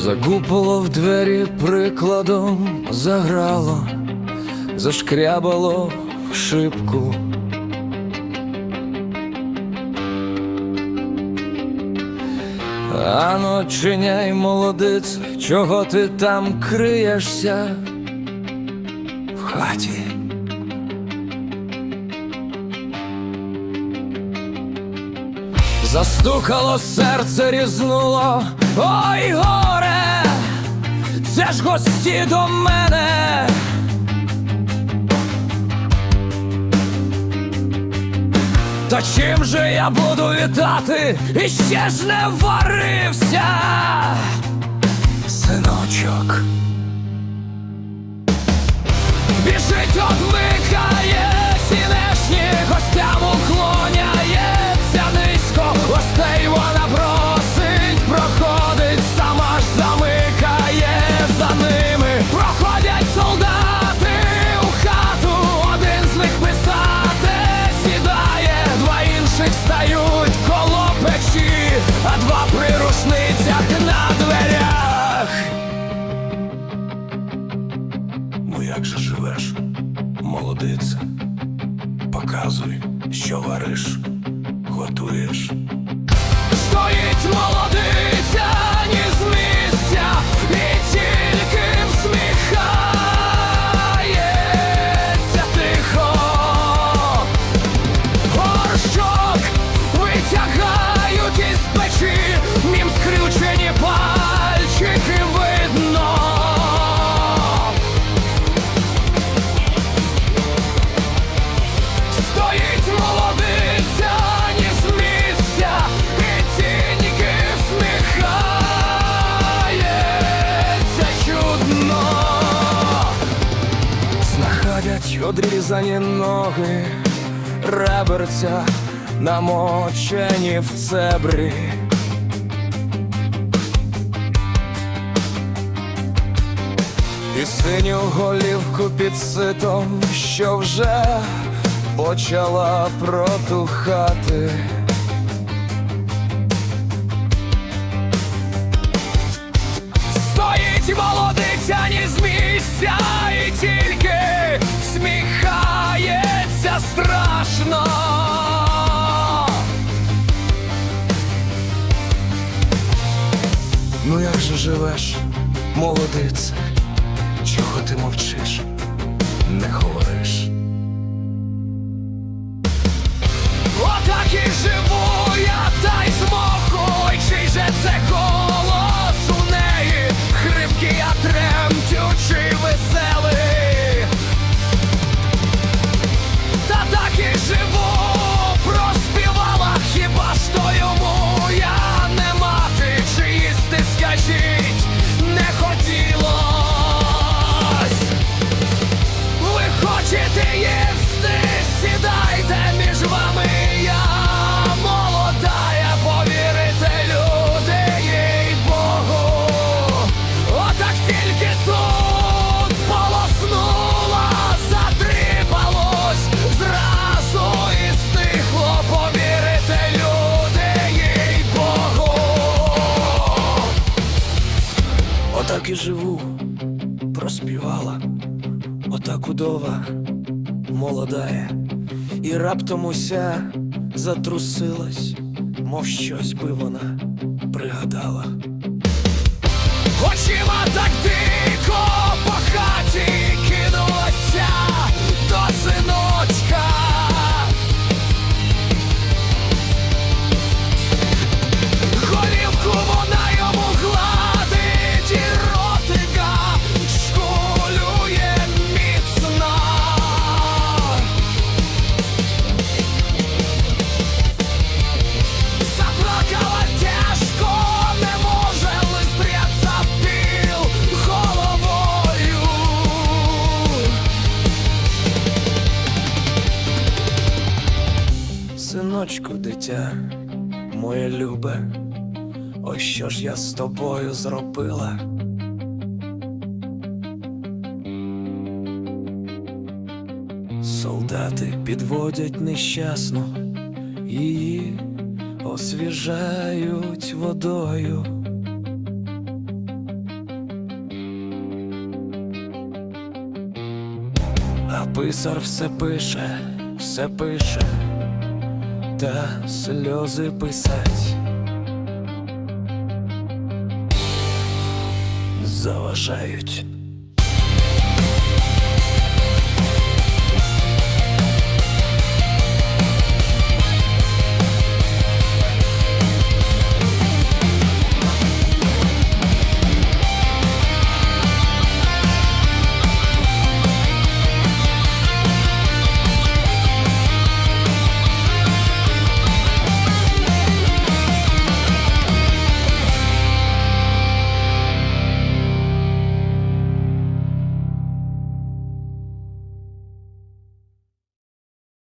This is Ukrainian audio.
Загупало в двері прикладом, заграло, зашкрябало в шибку. Ано чиняй, молодиць, чого ти там криєшся Застукало серце різнуло, ой горе, це ж гості до мене. Та чим же я буду вітати? І ще ж не варився, Ну як же живеш, молодице? Показуй, що вариш, готуєш. Стоїть молодиця, ні з Знаходять одрізані ноги, реберця намочені в цебрі. І синю голівку під ситом, що вже почала протухати. Страшно. Ну як же живеш, молодице? Чого ти мовчиш? Не говориш. І живу, проспівала. Отак удова молодая, і раптом уся затрусилась, мов щось би вона пригадала. Очима так дико Синочку, дитя, моє любе, ой що ж я з тобою зробила. Солдати підводять нещасно, її освіжають водою. А писар все пише, все пише та сльози писать. Заважають.